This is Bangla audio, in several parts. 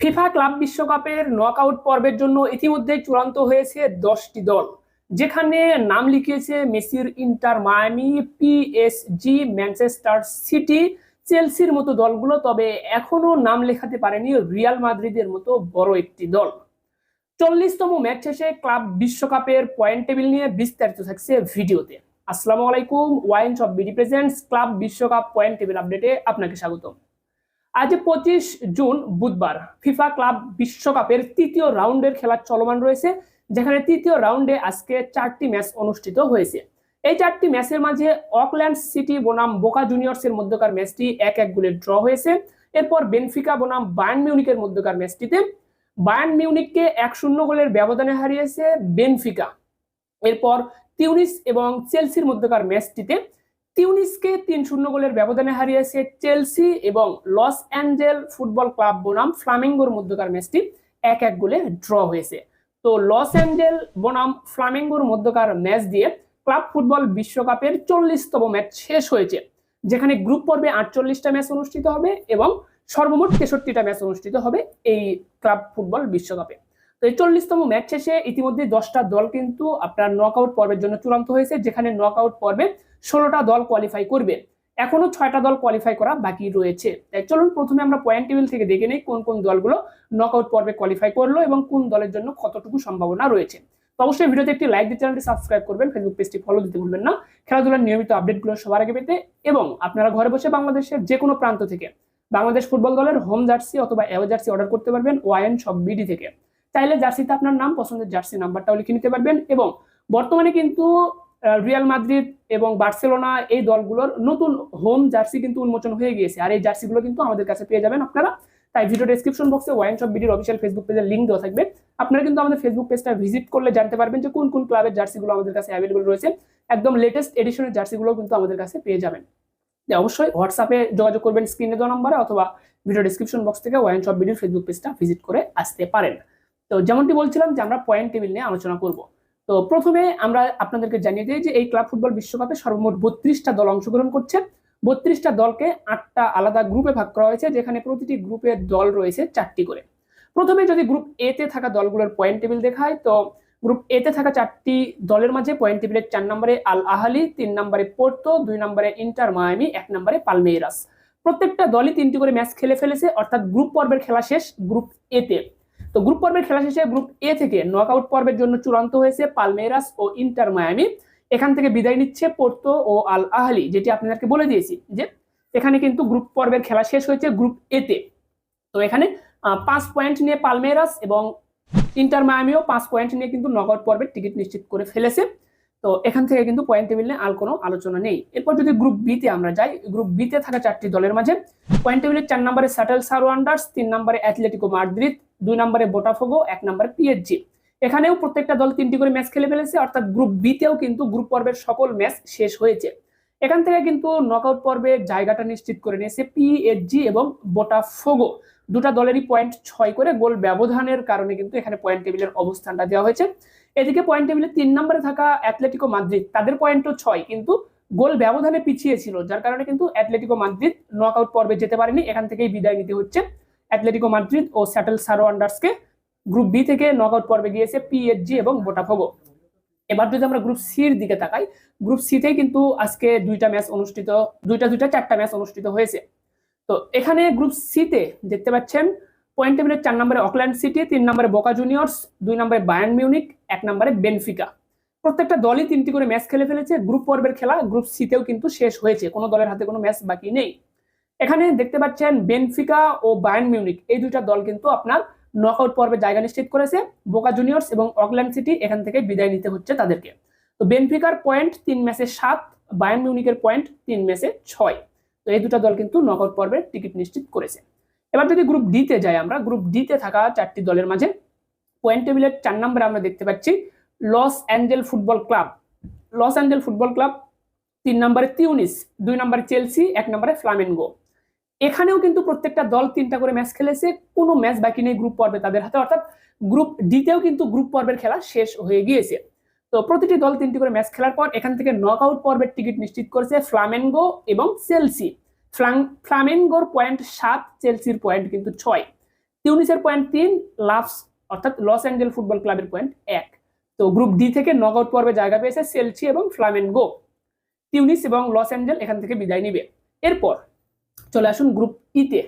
ফিফা ক্লাব বিশ্বকাপের নকআউট পর্বের জন্য ইতিমধ্যে চূড়ান্ত হয়েছে দশটি দল, যেখানে নাম লিখিয়েছে মেসির Inter Miami PSG Manchester City, চেলসির মতো দলগুলো, তবে এখনও নাম লেখাতে পারেনি রিয়াল মাদ্রিদের মতো বড় একটি দল। চল্লিশতম ম্যাচ শেষে ক্লাব বিশ্বকাপের পয়েন্ট টেবিল নিয়ে বিস্তারিত থাকছে ভিডিওতে। আসসালামু আলাইকুম, Wine of BD presents, club বিশ্বকাপ পয়েন্ট টেবিল আপডেটে আপনাকে স্বাগতম। আজ পঁচিশ জুন বুধবার ফিফা ক্লাব বিশ্বকাপের তৃতীয় রাউন্ডের খেলা চলমান রয়েছে, যেখানে তৃতীয় রাউন্ডে আজকে চারটি ম্যাচ অনুষ্ঠিত হয়েছে। এই চারটি ম্যাচের মাঝে অকল্যান্ড সিটি বনাম বোকা জুনিয়র্সের মধ্যকার ম্যাচটি এক এক গোলে ড্র হয়েছে। এরপর বেনফিকা বনাম বায়ান মিউনিকের মধ্যকার ম্যাচটিতে বায়ান মিউনিককে এক শূন্য গোলের ব্যবধানে হারিয়েছে বেনফিকা। এরপর তিউনিস এবং চেলসির মধ্যকার ম্যাচটিতে তিউনিসকে তিন শূন্য গোলের ব্যবধানে হারিয়েছে চেলসি এবং লস অ্যাঞ্জেল ফুটবল ক্লাব বনাম ফ্লামিঙ্গোর মধ্যকার ম্যাচটি এক এক গোলে ড্র হয়েছে। তো লস অ্যাঞ্জেল বনাম ফ্লামিঙ্গোর মধ্যকার ম্যাচ দিয়ে ক্লাব ফুটবল বিশ্বকাপের চল্লিশতম ম্যাচ শেষ হয়েছে, যেখানে গ্রুপ পর্বে আটচল্লিশটা ম্যাচ অনুষ্ঠিত হবে এবং সর্বমোট তেষট্টিটা ম্যাচ অনুষ্ঠিত হবে এই ক্লাব ফুটবল বিশ্বকাপে। তো এই চল্লিশতম ম্যাচ শেষে ইতিমধ্যে দশটা দল কিন্তু আপনার নক আউট পর্বের জন্য চূড়ান্ত হয়েছে, যেখানে নকআউট পর্বে ষোলোটা দল কোয়ালিফাই করবে। এখনও ছয়টা দল কোয়ালিফাই করা বাকি রয়েছে। তাই চলুন প্রথমে আমরা পয়েন্ট টেবিল থেকে দেখে নেই কোন কোন দলগুলো নকআউট পর্বে কোয়ালিফাই করল এবং কোন দলের জন্য কতটুকু সম্ভাবনা রয়েছে। তো অবশ্যই ভিডিওতে একটি লাইক দিয়ে চ্যানেলটি সাবস্ক্রাইব করবেন ফেসবুক পেজটি ফলো দিতে ভুলবেন না। খেলাধুলার নিয়মিত আপডেটগুলো সবার আগে পেতে এবং আপনারা ঘরে বসে বাংলাদেশের যে কোনো প্রান্ত থেকে বাংলাদেশ ফুটবল দলের হোম জার্সি অথবা অ্যাওয়ে জার্সি অর্ডার করতে পারবেন ওয়াইন সব বিডি থেকে। চাইলে জার্সিতে আপনার নাম, পছন্দের জার্সি নাম্বারটাও লিখে নিতে পারবেন এবং বর্তমানে কিন্তু রিয়াল মাদ্রিদ এবং বার্সেলোনা এই দলগুলোর নতুন হোম জার্সি কিন্তু উন্মোচন হয়ে গিয়েছে। আর এই জার্সিগুলো কিন্তু আমাদের কাছে পেয়ে যাবেন আপনারা। তাই ভিডিও ডেসক্রিপশন বক্সে ওয়াইন শপ বিডির অফিসিয়াল ফেসবুক পেজের লিঙ্ক দেওয়া থাকবে। আপনারা কিন্তু আমাদের ফেসবুক পেজটা ভিজিট করলে জানতে পারবেন যে কোন কোন ক্লাবের জার্সিগুলো আমাদের কাছে অ্যাভেলেবল রয়েছে। একদম লেটেস্ট এডিশনের জার্সিগুলো কিন্তু আমাদের কাছে পেয়ে যাবেন। অবশ্যই হোয়াটসঅ্যাপে যোগাযোগ করবেন স্ক্রিনে দেওয়া নাম্বারে অথবা ভিডিও ডিসক্রিপশন বক্স থেকে ওয়াইন শপ বিডির ফেসবুক পেজটা ভিজিট করে আসতে পারেন। তো যেমনটি বলছিলাম যে আমরা পয়েন্ট টেবিল নিয়ে আলোচনা করব। তো প্রথমে আমরা আপনাদেরকে জানিয়ে দিই যে এই ক্লাব ফুটবল বিশ্বকাপে সর্বমোট বত্রিশটা দল অংশগ্রহণ করছে বত্রিশটা দলকে আটটা আলাদা গ্রুপে ভাগ করা হয়েছে, যেখানে প্রতিটি গ্রুপে দল রয়েছে চারটি করে। প্রথমে যদি গ্রুপ এ তে থাকা দলগুলোর পয়েন্ট টেবিল দেখায়, তো গ্রুপ এ তে থাকা চারটি দলের মাঝে পয়েন্ট টেবিলের চার নম্বরে আল আহালি, তিন নম্বরে পোর্তো, দুই নম্বরে ইন্টার মায়ামি, এক নম্বরে পালমেইরাস। প্রত্যেকটা দলই তিনটি করে ম্যাচ খেলে ফেলেছে, অর্থাৎ গ্রুপ পর্বের খেলা শেষ গ্রুপ এ তে গ্রুপ পর্বের খেলা শেষে গ্রুপ এ থেকে নকআউট পর্বের জন্য চূড়ান্ত হয়েছে পালমেরাস ও ইন্টার মায়ামি। এখান থেকে বিদায় নিচ্ছে পোর্তো ও আল আহলি যেটি আপনাদেরকে বলে দিয়েছি যে এখানে কিন্তু গ্রুপ পর্বের খেলা শেষ হয়েছে গ্রুপ এ তে। তো এখানে পাঁচ পয়েন্ট নিয়ে পালমেরাস এবং ইন্টার মায়ামিও পাঁচ পয়েন্ট নিয়ে কিন্তু নকআউট পর্বের টিকিট নিশ্চিত করে ফেলেছে। তো এখান থেকে কিন্তু পয়েন্ট টেবিল নিয়ে আর কোনো আলোচনা নেই। এরপর যদি গ্রুপ বিতে আমরা যাই গ্রুপ বিতে থাকা চারটি দলের মাঝে পয়েন্ট টেবিলের চার নম্বরে স্যাটেল সারওয়ান্ডার্স তিন নম্বরে অ্যাথলেটিকো মাদ্রিদ দুই নম্বরে বোটাফোগো এক নম্বরে পিএইচজি এখানেও প্রত্যেকটা দল তিনটি করে ম্যাচ খেলে ফেলেছে, অর্থাৎ গ্রুপ বিতেও কিন্তু গ্রুপ পর্বের সকল ম্যাচ শেষ হয়েছে। এখান থেকে কিন্তু নকআউট পর্বে জায়গাটা নিশ্চিত করে নিয়েছে পিএইচজি এবং বোটাফোগো দুটা দলেরই পয়েন্ট ছয় করে গোল ব্যবধানের কারণে কিন্তু এখানে পয়েন্ট টেবিলের অবস্থানটা দেওয়া হয়েছে। এদিকে পয়েন্ট টেবিলে তিন নম্বরে থাকা অ্যাথলেটিকো মাদ্রিদ তাদের পয়েন্টও ছয়, কিন্তু গোল ব্যবধানে পিছিয়ে ছিল, যার কারণে কিন্তু অ্যাথলেটিকো মাদ্রিদ নকআউট পর্বে যেতে পারেনি। এখান থেকেই বিদায় নিতে হচ্ছে অ্যাথলেটিকো মাদ্রিদ ও স্যাটেল সারোয়ান্ডার্সকে গ্রুপ বি থেকে নকআউট পর্বে গিয়েছে পিএইচজি এবং বোটাফোগো এবার যদি আমরা গ্রুপ সির দিকে তাকাই গ্রুপ সিতেই কিন্তু আজকে দুইটা ম্যাচ অনুষ্ঠিত, দুইটা দুইটা, চারটা ম্যাচ অনুষ্ঠিত হয়েছে। তো এখানে গ্রুপ সিতে দেখতে পাচ্ছেন পয়েন্ট টেবিলের চার নম্বরে অকল্যান্ড সিটি তিন নম্বরে বোকা জুনিয়র্স দুই নম্বরে বায়ান মিউনিক এক নম্বরে বেনফিকা প্রত্যেকটা দলই তিনটি করে ম্যাচ খেলে ফেলেছে। গ্রুপ পর্বের খেলা গ্রুপ সিতেও কিন্তু শেষ হয়েছে। কোনো দলের হাতে কোনো ম্যাচ বাকি নেই। এখানে দেখতে পাচ্ছেন বেনফিকা ও বায়ান মিউনিক এই দুইটা দল কিন্তু আপনার নকআউট পর্বে জায়গা নিশ্চিত করেছে বোকা জুনিয়র্স এবং অকল্যান্ড সিটি এখান থেকে বিদায় নিতে হচ্ছে তাদেরকে। তো বেনফিকার পয়েন্ট তিন ম্যাচে সাত বায়ান মিউনিকের পয়েন্ট তিন ম্যাচে ছয়। তো এই দুটা দল কিন্তু নকআউট পর্বের টিকিট নিশ্চিত করেছে। এবার যদি গ্রুপ ডিতে যাই আমরা গ্রুপ ডিতে থাকা চারটি দলের মাঝে পয়েন্ট টেবিলের চার নম্বরে আমরা দেখতে পাচ্ছি Los Angeles football club Los Angeles football club তিন নম্বরে তিউনিস দুই নম্বরে চেলসি এক নম্বরে ফ্লামেনগো এখানেও কিন্তু প্রত্যেকটা দল তিনটা করে ম্যাচ খেলেছে। কোনো ম্যাচ বাকি নেই গ্রুপ পর্বে তাদের হাতে, অর্থাৎ গ্রুপ ডিতেও কিন্তু গ্রুপ পর্বের খেলা শেষ হয়ে গিয়েছে। তো প্রতিটি দল তিনটি করে ম্যাচ খেলার পর এখান থেকে নক আউট পর্বের টিকিট নিশ্চিত করেছে ফ্লামেনগো এবং চেলসি ফ্লামেনগোর পয়েন্ট সাত চেলসির পয়েন্ট কিন্তু ছয়। তিউনিসের পয়েন্ট তিন লাভস অর্থাৎ লস অ্যাঞ্জেল ফুটবল ক্লাবের পয়েন্ট এক। তো গ্রুপ ডি থেকে নক আউট পর্বে জায়গা পেয়েছে সেলসি এবং ফ্লামেনগো তিউনিস এবং লস অ্যাঞ্জেল এখান থেকে বিদায় নিবে। এরপর চলে আসুন গ্রুপ ইতে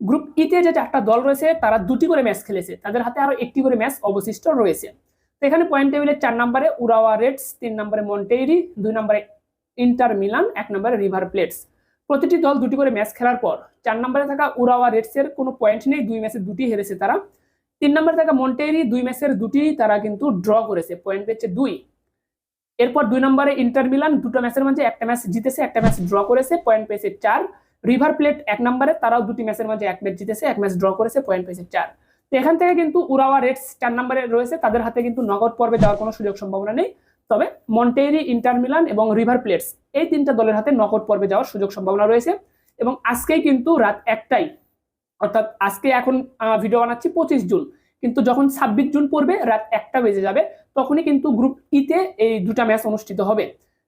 গ্রুপ ইতে যে চারটা দল রয়েছে, তারা দুটি করে ম্যাচ খেলেছে। তাদের হাতে আরও একটি করে ম্যাচ অবশিষ্ট রয়েছে। এখানে পয়েন্ট টেবিলের চার নম্বরে উরাওয়া রেডস, তিন নম্বরে মন্টেইরি, দুই নম্বরে ইন্টার মিলান, এক নম্বরে রিভার প্লেটস। প্রতিটি দল দুটি করে ম্যাচ খেলার পর চার নম্বরে থাকা উরাওয়া রেডসের কোনো পয়েন্ট নেই, দুই ম্যাচে দুটি হেরেছে তারা। তিন নম্বরে থাকা মন্টেরি দুই ম্যাচের দুটি তারা কিন্তু ড্র করেছে পয়েন্ট পেয়েছে দুই। এরপর দুই নম্বরে ইন্টার মিলান, দুটো ম্যাচের মাঝে একটা ম্যাচ জিতেছে, একটা ম্যাচ ড্র করেছে পয়েন্ট পেয়েছে চার। রিভার প্লেট এক নম্বরে, তারাও দুটি ম্যাচের মাঝে এক ম্যাচ জিতেছে, এক ম্যাচ ড্র করেছে পয়েন্ট পেয়েছে চার। তো এখান থেকে কিন্তু উরাওয়া রেডস চার নম্বরে রয়েছে, তাদের হাতে কিন্তু নগদ পর্বে যাওয়ার কোনো সুযোগ সম্ভাবনা নেই। তবে মন্টেরি ইন্টার মিলান এবং রিভার প্লেটস এই তিনটা দলের হাতে নকআউট পর্বে যাওয়ার সুযোগ সম্ভাবনা রয়েছে। এবং আজকেই কিন্তু রাত একটাই, অর্থাৎ আজকে এখন ভিডিও বানাচ্ছি পঁচিশ জুন। কিন্তু যখন ছাব্বিশ জুন পড়বে, রাত একটা বেজে যাবে, তখনই কিন্তু গ্রুপ ইতে এই দুটা ম্যাচ অনুষ্ঠিত হবে।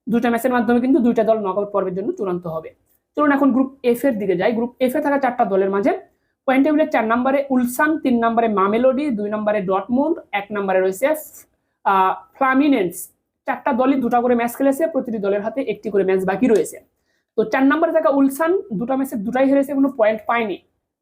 দুটা ম্যাচের মাধ্যমে কিন্তু দুইটা দল নকআউট পর্বের জন্য চূড়ান্ত হবে। চলুন এখন গ্রুপ এফ এর দিকে যাই গ্রুপ এফ এ থাকা চারটা দলের মাঝে। পয়েন্ট টেবিলের চার নম্বরে উলসান, তিন নম্বরে মামেলোডি, দুই নম্বরে ডটমুন্ড, এক নম্বরে রয়েছে ফ্লামিনেন্স চারটা দলই দুটা করে ম্যাচ খেলেছে, প্রতিটি দলের হাতে একটি করে ম্যাচ বাকি রয়েছে। তো চার নম্বরে থাকা উলসান, দুটা ম্যাচে দুটাই হেরেছে, কোনো পয়েন্ট পায়নি।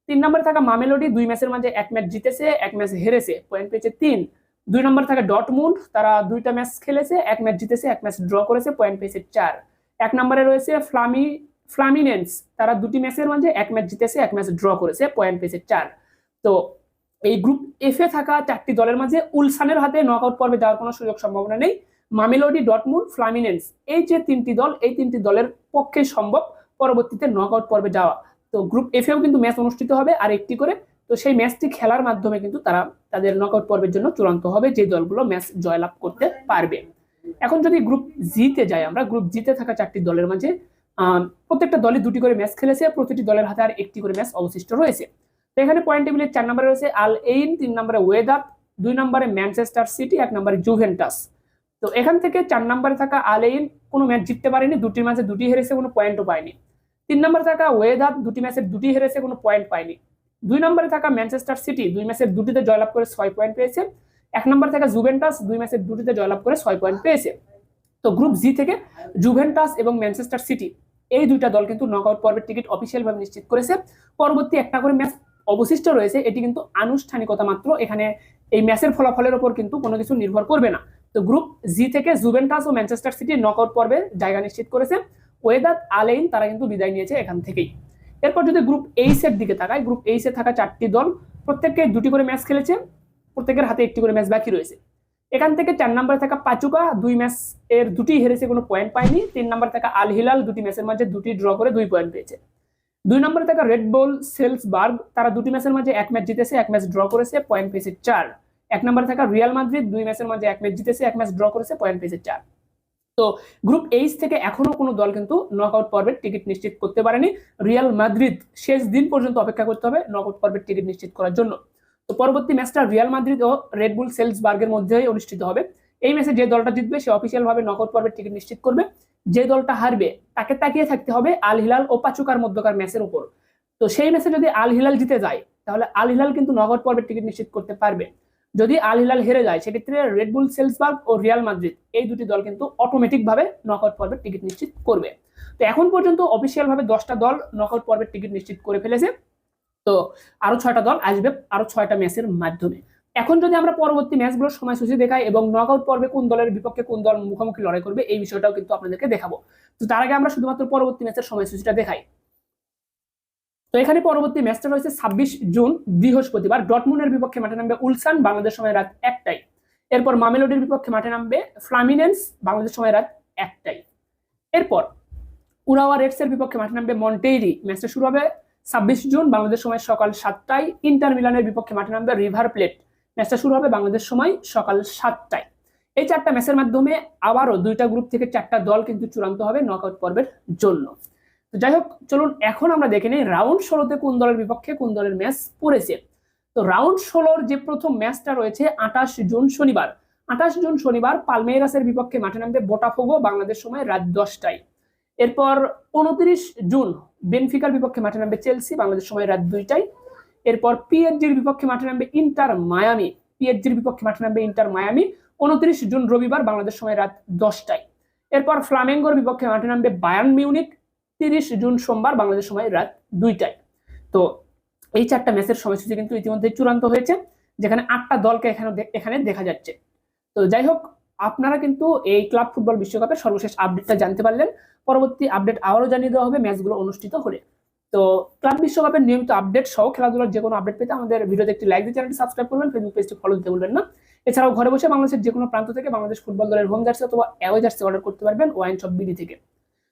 তিন নম্বরে থাকা মামেলোডি, দুই ম্যাচের মাঝে এক ম্যাচ জিতেছে, এক ম্যাচ হেরেছে। পয়েন্ট পেয়েছে তিন। দুই নম্বরে থাকা ডটমুন্ড, তারা দুইটা ম্যাচ খেলেছে, এক ম্যাচ জিতেছে, এক ম্যাচ ড্র করেছে পয়েন্ট পেয়েছে চার। এক নম্বরে রয়েছে ফ্লামি ফ্লামিনেন্স তারা দুটি ম্যাচের মাঝে এক ম্যাচ জিতেছে, এক ম্যাচ ড্র করেছে, পয়েন্ট পেয়েছে চার। তো এই গ্রুপ এফ এ থাকা চারটি দলের মাঝে উলসানের হাতে নক আউট পর্বে যাওয়ার কোনো সুযোগ সম্ভাবনা নেই। মামেলোডি ডটমুন ফ্লামিনেন্স এই যে তিনটি দল, এই তিনটি দলের পক্ষে সম্ভব পরবর্তীতে নকআউট পর্বে যাওয়া। তো গ্রুপ এফ এও কিন্তু ম্যাচ অনুষ্ঠিত হবে আর একটি করে। তো সেই ম্যাচটি খেলার মাধ্যমে কিন্তু তারা তাদের নকআউট পর্বের জন্য চূড়ান্ত হবে, যে দলগুলো ম্যাচ জয়লাভ করতে পারবে। এখন যদি গ্রুপ জিতে যাই আমরা, গ্রুপ জিতে থাকা চারটি দলের মাঝে প্রত্যেকটা দলে দুটি করে ম্যাচ খেলেছে, প্রতিটি দলের হাতে আর একটি করে ম্যাচ অবশিষ্ট রয়েছে। তো এখানে পয়েন্ট টেবিলের চার নম্বরে রয়েছে আল এইন, তিন নম্বরে ওয়েদার, দুই নম্বরে ম্যানচেস্টার সিটি, এক নম্বরে জুভেন্টাস। তো এখান থেকে চার নম্বরে থাকা আলেইন কোনো ম্যাচ জিততে পারেনি, দুটি ম্যাচে দুটি হেরেছে, কোনো পয়েন্টও পায়নি। তিন নম্বরে থাকা ওয়েদার, দুটি ম্যাচের দুটি হেরেছে, কোনো পয়েন্ট পায়নি। দুই নম্বরে থাকা ম্যানচেস্টার সিটি, দুই ম্যাচের দুটিতে জয়লাভ করে ছয় পয়েন্ট পেয়েছে। এক নম্বরে থাকা জুভেন্টাস, দুই ম্যাচের দুটিতে জয়লাভ করে ছয় পয়েন্ট পেয়েছে। তো গ্রুপ জি থেকে জুভেন্টাস এবং ম্যানচেস্টার সিটি এই দুইটা দল কিন্তু নকআউট পর্বের টিকিট অফিসিয়াল ভাবে নিশ্চিত করেছে। পরবর্তী একটা করে ম্যাচ অবশিষ্ট রয়েছে, এটি কিন্তু আনুষ্ঠানিকতা মাত্র। এখানে এই ম্যাচের ফলাফলের উপর কিন্তু কোনো কিছু নির্ভর করবে না। তো গ্রুপ জি থেকে জুভেন্টাস ও ম্যানচেস্টার সিটি নকআউট পর্বে জায়গা নিশ্চিত করেছে। ওয়েদার আলেইন তারা কিন্তু বিদায় নিয়েছে এখান থেকেই। এরপর যদি গ্রুপ এইচ এর দিকে তাকায় গ্রুপ এইচ এ থাকা চারটি দল প্রত্যেককে দুটি করে ম্যাচ খেলেছে, প্রত্যেকের হাতে একটি করে ম্যাচ বাকি রয়েছে। এখান থেকে চার নম্বরে থাকা পাচুকা, দুই ম্যাচ এর দুটি হেরেছে, কোনো পয়েন্ট পায়নি। তিন নম্বরে থাকা আল হিলাল দুটি ম্যাচের মাঝে দুটি ড্র করে দুই পয়েন্ট পেয়েছে। দুই নম্বরে থাকা রেড বল সেলস বার্গ তারা দুটি ম্যাচের মাঝে এক ম্যাচ জিতেছে, এক ম্যাচ ড্র করেছে পয়েন্ট পেয়েছে চার। এক নম্বরে থাকা রিয়াল মাদ্রিদ দুই ম্যাচের মাঝে এক ম্যাচ জিতেছে, এক ম্যাচ ড্র করেছে পয়েন্ট পেয়েছে চার। তো গ্রুপ এইচ থেকে এখনও কোনো দল কিন্তু নকআউট পর্বের টিকিট নিশ্চিত করতে পারেনি। রিয়াল মাদ্রিদ শেষ দিন পর্যন্ত অপেক্ষা করতে হবে নকআউট পর্বের টিকিট নিশ্চিত করার জন্য। তো পরবর্তী ম্যাচটা রিয়াল মাদ্রিদ ও রেডবুল সেলসবার্গের মধ্যেই অনুষ্ঠিত হবে। এই ম্যাচে যে দলটা জিতবে, সে অফিসিয়াল ভাবে নকআউট পর্বের টিকিট নিশ্চিত করবে। যে দলটা হারবে, তাকে তাকিয়ে থাকতে হবে আল হিলাল ও পাচুকার মধ্যকার ম্যাচের উপর। তো সেই ম্যাচে যদি আল হিলাল জিতে যায়, তাহলে আল হিলাল কিন্তু নকআউট পর্বের টিকিট নিশ্চিত করতে পারবে। যদি আল হিলাল হেরে যায়, সেক্ষেত্রে রেডবুল সেলসবার্গ ও রিয়াল মাদ্রিদ এই দুটি দল কিন্তু অটোমেটিক ভাবে নকআউট পর্বের টিকিট নিশ্চিত করবে। তো এখন পর্যন্ত অফিসিয়াল ভাবে দশটা দল নকআউট পর্বের টিকিট নিশ্চিত করে ফেলেছে। তো আরও ছয়টা দল আসবে আরও ছয়টা ম্যাচের মাধ্যমে। এখন যদি আমরা পরবর্তী ম্যাচগুলোর সময়সূচি দেখাই এবং নকআউট পর্বে কোন দলের বিপক্ষে কোন দল মুখোমুখি লড়াই করবে, এই বিষয়টাও কিন্তু আপনাদেরকে দেখাবো। তো তার আগে আমরা শুধুমাত্র পরবর্তী ম্যাচের সময়সূচিটা দেখাই। তো এখানে পরবর্তী ম্যাচটা রয়েছে ছাব্বিশ জুন, বৃহস্পতিবার। ডটমুনের বিপক্ষে মাঠে নামবে উলসান, বাংলাদেশ সময় রাত একটাই এরপর মামেলোডির বিপক্ষে মাঠে নামবে ফ্লামিনেন্স বাংলাদেশ সময় রাত একটাই এরপর উরাওয়া রেডসের বিপক্ষে মাঠে নামবে মন্টেইরি। ম্যাচটা শুরু হবে ছাব্বিশ জুন, বাংলাদেশ সময় সকাল সাতটায়, ইন্টার মিলানের বিপক্ষে মাঠে নামবে রিভার প্লেট। ম্যাচটা শুরু হবে বাংলাদেশ সময় সকাল সাতটায়। এই চারটা ম্যাচের মাধ্যমে আবারও দুইটা গ্রুপ থেকে চারটা দল কিন্তু চূড়ান্ত হবে নকআউট পর্বের জন্য। তো যাই হোক, চলুন এখন আমরা দেখে নিই রাউন্ড ষোলোতে কোন দলের বিপক্ষে কোন দলের ম্যাচ পড়েছে। তো রাউন্ড ষোলোর যে প্রথম ম্যাচটা রয়েছে আঠাশ জুন শনিবার, আঠাশ জুন শনিবার পালমেরাসের বিপক্ষে মাঠে নামবে বোটাফোগো বাংলাদেশ সময় রাত দশটায়। এরপর উনত্রিশ জুন বেনফিকার বিপক্ষে মাঠে নামবে চেলসি, বাংলাদেশ সময় রাত দুইটায়। এরপর পিএইচজির বিপক্ষে মাঠে নামবে ইন্টার মায়ামি। পিএইচজির বিপক্ষে মাঠে নামবে ইন্টার মায়ামি। উনত্রিশ জুন রবিবার বাংলাদেশ সময় রাত দশটায়। এরপর ফ্লামেঙ্গোর বিপক্ষে মাঠে নামবে বায়ার্ন মিউনিক। তিরিশ জুন সোমবার বাংলাদেশ সময় রাত দুইটায়। তো এই চারটা ম্যাচের সময়সূচি কিন্তু ইতিমধ্যে চূড়ান্ত হয়েছে, যেখানে আটটা দলকে এখানে এখানে দেখা যাচ্ছে। তো যাই হোক আপনারা কিন্তু এই ক্লাব ফুটবল বিশ্বকাপের সর্বশেষ আপডেটটা জানতে পারলেন। পরবর্তী আপডেট আবারও জানিয়ে দেওয়া হবে, ম্যাচগুলো অনুষ্ঠিত হলে। তো ক্লাব বিশ্বকাপের নিয়মিত আপডেট সহ খেলাধুলার যে কোনো আপডেট পেতে আমাদের ভিডিওতে একটি লাইক দিয়ে চ্যানেলটি সাবস্ক্রাইব করবেন ফেসবুক পেজটি ফলো দিতে ভুলবেন না। এছাড়াও ঘরে বসে বাংলাদেশের যে কোনো প্রান্ত থেকে বাংলাদেশ ফুটবল দলের হোম জার্সি অথবা অ্যাওয়ে জার্সি অর্ডার করতে পারবেন ওয়াইন শপ বিডি থেকে।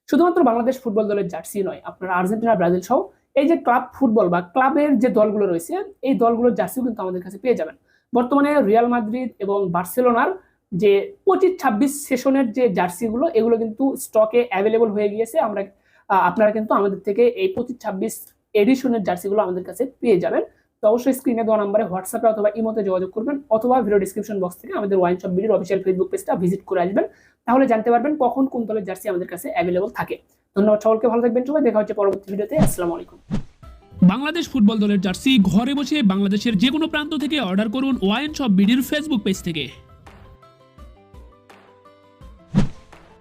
শুধুমাত্র বাংলাদেশ ফুটবল দলের জার্সি নয়, আপনারা আর্জেন্টিনা, ব্রাজিল সহ এই যে ক্লাব ফুটবল বা ক্লাবের যে দলগুলো রয়েছে, এই দলগুলোর জার্সিও কিন্তু আমাদের কাছে পেয়ে যাবেন। বর্তমানে রিয়াল মাদ্রিদ এবং বার্সেলোনার যে পঁচিশ ছাব্বিশ সেশনের যে জার্সিগুলো, এগুলো কিন্তু স্টকে অ্যাভেলেবল হয়ে গিয়েছে। আমরা আপনারা কিন্তু আমাদের থেকে এই পঁচিশ ছাব্বিশ এডিশনের জার্সিগুলো আমাদের কাছে পেয়ে যাবেন। তো অবশ্যই স্ক্রিনে দেওয়া নাম্বারে হোয়াটসঅ্যাপে অথবা ইমোতে যোগাযোগ করবেন অথবা ভিডিও ডিসক্রিপশন বক্স থেকে আমাদের ওয়াইন শপ বিডির অফিসিয়াল ফেসবুক পেজটা ভিজিট করে আসবেন। তাহলে জানতে পারবেন কখন কোন দলের জার্সি আমাদের কাছে অ্যাভেলেবল থাকে। ধন্যবাদ সকলকে, ভালো থাকবেন সবাই। দেখা হচ্ছে পরবর্তী ভিডিওতে। আসসালামু আলাইকুম। বাংলাদেশ ফুটবল দলের জার্সি ঘরে বসে বাংলাদেশের যে কোনো প্রান্ত থেকে অর্ডার করুন ওয়াইন শপ বিডির ফেসবুক পেজ থেকে।